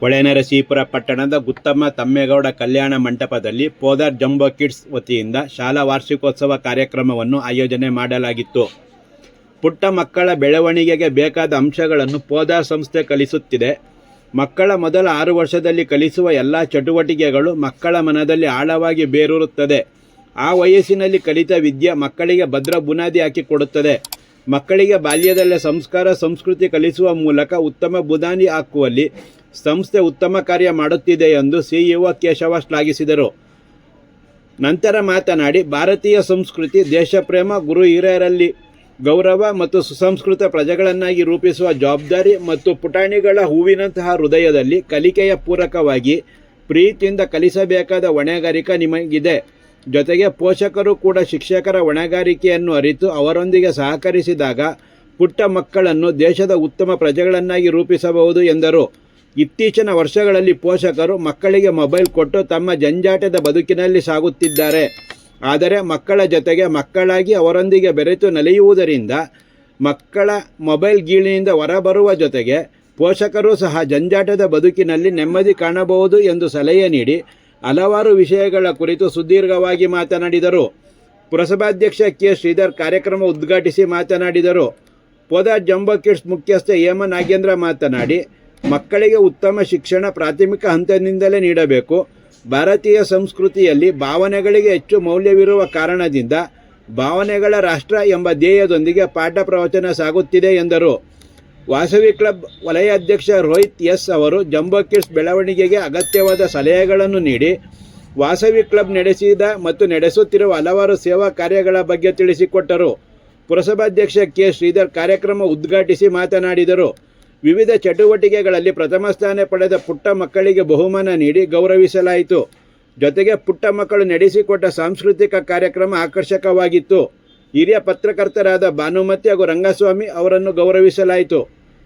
ಹೊಳೆನರಸೀಪುರ ಪಟ್ಟಣದ ಗುತ್ತಮ್ಮ ತಮ್ಮೇಗೌಡ ಕಲ್ಯಾಣ ಮಂಟಪದಲ್ಲಿ Podar jumbo kids ವತಿಯಿಂದ ಶಾಲಾ ವಾರ್ಷಿಕೋತ್ಸವ ಕಾರ್ಯಕ್ರಮವನ್ನು ಆಯೋಜನೆ ಮಾಡಲಾಗಿತ್ತು. ಪುಟ್ಟ ಮಕ್ಕಳ ಬೆಳವಣಿಗೆಗೆ ಬೇಕಾದ ಅಂಶಗಳನ್ನು ಪೋದಾರ್ ಸಂಸ್ಥೆ ಕಲಿಸುತ್ತಿದೆ. ಮಕ್ಕಳ ಮೊದಲ ಆರು ವರ್ಷದಲ್ಲಿ ಕಲಿಸುವ ಎಲ್ಲ ಚಟುವಟಿಕೆಗಳು ಮಕ್ಕಳ ಮನದಲ್ಲಿ ಆಳವಾಗಿ ಬೇರೂರುತ್ತದೆ. ಆ ವಯಸ್ಸಿನಲ್ಲಿ ಕಲಿತ ವಿದ್ಯೆ ಮಕ್ಕಳಿಗೆ ಭದ್ರ ಬುನಾದಿ ಹಾಕಿಕೊಡುತ್ತದೆ ಮಕ್ಕಳಿಗೆ ಬಾಲ್ಯದಲ್ಲೇ ಸಂಸ್ಕಾರ, ಸಂಸ್ಕೃತಿ ಕಲಿಸುವ ಮೂಲಕ ಉತ್ತಮ ಬುನಾದಿ ಹಾಕುವಲ್ಲಿ ಸಂಸ್ಥೆ ಉತ್ತಮ ಕಾರ್ಯ ಮಾಡುತ್ತಿದೆ ಎಂದು ಸಿಇಒ ಕೇಶವ ಶ್ಲಾಘಿಸಿದರು ನಂತರ ಮಾತನಾಡಿ, ಭಾರತೀಯ ಸಂಸ್ಕೃತಿ ದೇಶಪ್ರೇಮ, ಗುರು ಹಿರಿಯರಲ್ಲಿ ಗೌರವ ಮತ್ತು ಸುಸಂಸ್ಕೃತ ಪ್ರಜೆಗಳನ್ನಾಗಿ ರೂಪಿಸುವ ಜವಾಬ್ದಾರಿ ಮತ್ತು ಪುಟಾಣಿಗಳ ಹೂವಿನಂತಹ ಹೃದಯದಲ್ಲಿ ಕಲಿಕೆಯ ಪೂರಕವಾಗಿ ಪ್ರೀತಿಯಿಂದ ಕಲಿಸಬೇಕಾದ ಹೊಣೆಗಾರಿಕೆ ನಿಮಗಿದೆ. ಜೊತೆಗೆ ಪೋಷಕರು ಕೂಡ ಶಿಕ್ಷಕರ ಹೊಣೆಗಾರಿಕೆಯನ್ನು ಅರಿತು ಅವರೊಂದಿಗೆ ಸಹಕರಿಸಿದಾಗ ಪುಟ್ಟ ಮಕ್ಕಳನ್ನು ದೇಶದ ಉತ್ತಮ ಪ್ರಜೆಗಳನ್ನಾಗಿ ರೂಪಿಸಬಹುದು ಎಂದರು. ಇತ್ತೀಚಿನ ವರ್ಷಗಳಲ್ಲಿ ಪೋಷಕರು ಮಕ್ಕಳಿಗೆ ಮೊಬೈಲ್ ಕೊಟ್ಟು ತಮ್ಮ ಜಂಜಾಟದ ಬದುಕಿನಲ್ಲಿ ಸಾಗುತ್ತಿದ್ದಾರೆ. ಆದರೆ ಮಕ್ಕಳ ಜೊತೆಗೆ ಮಕ್ಕಳಾಗಿ ಅವರೊಂದಿಗೆ ಬೆರೆತು ನಲಿಯುವುದರಿಂದ ಮಕ್ಕಳ ಮೊಬೈಲ್ ಗೀಳಿನಿಂದ ಹೊರಬರುವ ಜೊತೆಗೆ ಪೋಷಕರು ಸಹ ಜಂಜಾಟದ ಬದುಕಿನಲ್ಲಿ ನೆಮ್ಮದಿ ಕಾಣಬಹುದು ಎಂದು ಸಲಹೆ ನೀಡಿ ಹಲವಾರು ವಿಷಯಗಳ ಕುರಿತು ಸುದೀರ್ಘವಾಗಿ ಮಾತನಾಡಿದರು. ಪುರಸಭಾಧ್ಯಕ್ಷ ಕೆ. ಶ್ರೀಧರ್ ಕಾರ್ಯಕ್ರಮ ಉದ್ಘಾಟಿಸಿ ಮಾತನಾಡಿದರು. ಪೋದ ಜಂಬೋ ಕಿಡ್ಸ್ ಮುಖ್ಯಸ್ಥ ಹೇಮ ನಾಗೇಂದ್ರ ಮಾತನಾಡಿ ಮಕ್ಕಳಿಗೆ ಉತ್ತಮ ಶಿಕ್ಷಣ ಪ್ರಾಥಮಿಕ ಹಂತದಿಂದಲೇ ನೀಡಬೇಕು. ಭಾರತೀಯ ಸಂಸ್ಕೃತಿಯಲ್ಲಿ ಭಾವನೆಗಳಿಗೆ ಹೆಚ್ಚು ಮೌಲ್ಯವಿರುವ ಕಾರಣದಿಂದ ಭಾವನೆಗಳ ರಾಷ್ಟ್ರ ಎಂಬ ಧ್ಯೇಯದೊಂದಿಗೆ ಪಾಠ ಪ್ರವಚನ ಸಾಗುತ್ತಿದೆ ಎಂದರು. ವಾಸವಿ ಕ್ಲಬ್ ವಲಯ ಅಧ್ಯಕ್ಷ ರೋಹಿತ್ ಎಸ್ ಅವರು ಜಂಬೋ ಕಿಡ್ಸ್ ಬೆಳವಣಿಗೆಗೆ ಅಗತ್ಯವಾದ ಸಲಹೆಗಳನ್ನು ನೀಡಿ, ವಾಸವಿ ಕ್ಲಬ್ ನಡೆಸಿದ ಮತ್ತು ನಡೆಸುತ್ತಿರುವ ಹಲವಾರು ಸೇವಾ ಕಾರ್ಯಗಳ ಬಗ್ಗೆ ತಿಳಿಸಿಕೊಟ್ಟರು. ಪುರಸಭಾಧ್ಯಕ್ಷ ಕೆ. ಶ್ರೀಧರ್ ಕಾರ್ಯಕ್ರಮ ಉದ್ಘಾಟಿಸಿ ಮಾತನಾಡಿದರು. ವಿವಿಧ ಚಟುವಟಿಕೆಗಳಲ್ಲಿ ಪ್ರಥಮ ಸ್ಥಾನ ಪಡೆದ ಪುಟ್ಟ ಮಕ್ಕಳಿಗೆ ಬಹುಮಾನ ನೀಡಿ ಗೌರವಿಸಲಾಯಿತು. ಜೊತೆಗೆ ಪುಟ್ಟ ಮಕ್ಕಳು ನಡೆಸಿಕೊಟ್ಟ ಸಾಂಸ್ಕೃತಿಕ ಕಾರ್ಯಕ್ರಮ ಆಕರ್ಷಕವಾಗಿತ್ತು. ಹಿರಿಯ ಪತ್ರಕರ್ತರಾದ ಭಾನುಮತಿ ಹಾಗೂ ರಂಗಸ್ವಾಮಿ ಅವರನ್ನು ಗೌರವಿಸಲಾಯಿತು.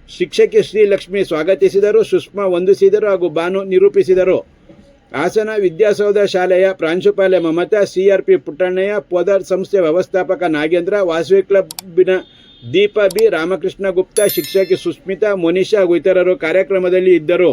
ಶಿಕ್ಷಕಿ ಶ್ರೀಲಕ್ಷ್ಮಿ ಸ್ವಾಗತಿಸಿದರು, ಸುಷ್ಮಾ ವಂದಿಸಿದರು ಹಾಗೂ ಭಾನು ನಿರೂಪಿಸಿದರು. ಹಾಸನ ವಿದ್ಯಾಸೌಧ ಶಾಲೆಯ ಪ್ರಾಂಶುಪಾಲೆ ಮಮತಾ, ಸಿಆರ್ಪಿ ಪುಟ್ಟಣ್ಣಯ್ಯ, ಪೋದರ್ ಸಂಸ್ಥೆ ವ್ಯವಸ್ಥಾಪಕ ನಾಗೇಂದ್ರ, ವಾಸವಿ ಕ್ಲಬ್ಬಿನ ದೀಪಾ ಬಿ ರಾಮಕೃಷ್ಣ ಗುಪ್ತಾ ಶಿಕ್ಷಕಿ ಸುಸ್ಮಿತಾ ಮೊನಿಷಾ ಹಾಗೂ ಇತರರು ಕಾರ್ಯಕ್ರಮದಲ್ಲಿ ಇದ್ದರು.